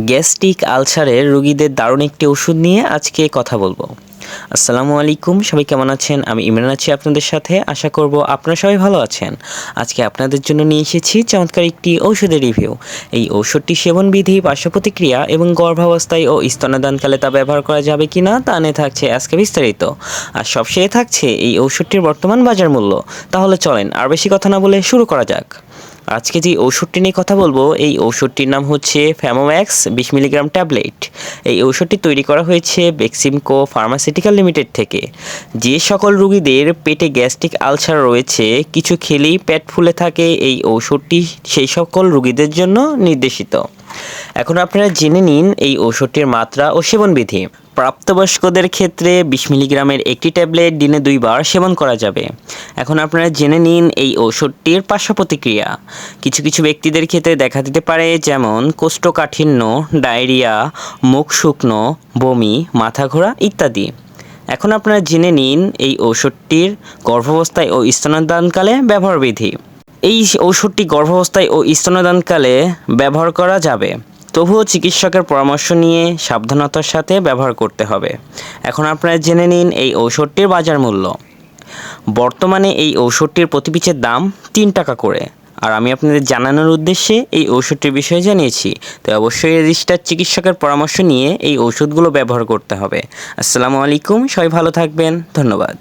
Gastric আলসারের রোগীদের দারুণ একটি ওষুধ নিয়ে আজকে কথা বলব। আসসালামু আলাইকুম, সবাই কেমন আছেন? আমি ইমরান আছি আপনাদের সাথে। আশা করব আপনারা সবাই ভালো আছেন। আজকে আপনাদের জন্য নিয়ে এসেছি চমৎকার একটি ঔষধের রিভিউ। এই ঔষধটি সেবনবিধি পার্শ্ব প্রতিক্রিয়া এবং গর্ভাবস্থায় ও স্তনদানকালে তা ব্যবহার করা যাবে কি না তা নিয়ে থাকছে আজকে বিস্তারিত। আর সবশেষে থাকছে এই ঔষধটির বর্তমান বাজার মূল্য। তাহলে চলেন আর বেশি কথা না বলে শুরু করা যাক। আজকে যে ঔষধটি নিয়ে কথা বলব, এই ঔষধটির নাম হচ্ছে ফ্যামোম্যাক্স বিশ মিলিগ্রাম ট্যাবলেট। এই ঔষধটি তৈরি করা হয়েছে বেক্সিমকো ফার্মাসিউটিক্যাল লিমিটেড থেকে। যে সকল রোগীদের পেটে গ্যাস্ট্রিক আলসার রয়েছে, কিছু খেলেই পেট ফুলে থাকে, এই ঔষধটি সেই সকল রোগীদের জন্য নির্দেশিত। এখন আপনারা জেনে নিন এই ওষুধটির মাত্রা ও সেবনবিধি। প্রাপ্তবয়স্কদের ক্ষেত্রে বিশ মিলিগ্রামের একটি ট্যাবলেট দিনে দুইবার সেবন করা যাবে। এখন আপনারা জেনে নিন এই ওষুধটির পার্শ্ব প্রতিক্রিয়া। কিছু কিছু ব্যক্তিদের ক্ষেত্রে দেখা দিতে পারে যেমন কোষ্ঠকাঠিন্য, ডায়রিয়া, মুখ শুকনো, বমি, মাথা ঘোরা ইত্যাদি। এখন আপনারা জেনে নিন এই ওষুধটির গর্ভাবস্থায় ও স্তনদানকালে ব্যবহার বিধি এই ঔষধটি গর্ভাবস্থায় ও স্তনদানকালে ব্যবহার করা যাবে। তবুও চিকিৎসকের পরামর্শ নিয়ে সাবধানতার সাথে ব্যবহার করতে হবে। এখন আপনারা জেনে নিন এই ঔষধটির বাজার মূল্য। বর্তমানে এই ঔষধটির প্রতি পিচের দাম তিন টাকা করে। আর আমি আপনাদের জানানোর উদ্দেশ্যে এই ঔষধটির বিষয়ে জানিয়েছি। তো অবশ্যই রেজিস্টার চিকিৎসকের পরামর্শ নিয়ে এই ঔষধগুলো ব্যবহার করতে হবে। আসসালামু আলাইকুম, সবাই ভালো থাকবেন, ধন্যবাদ।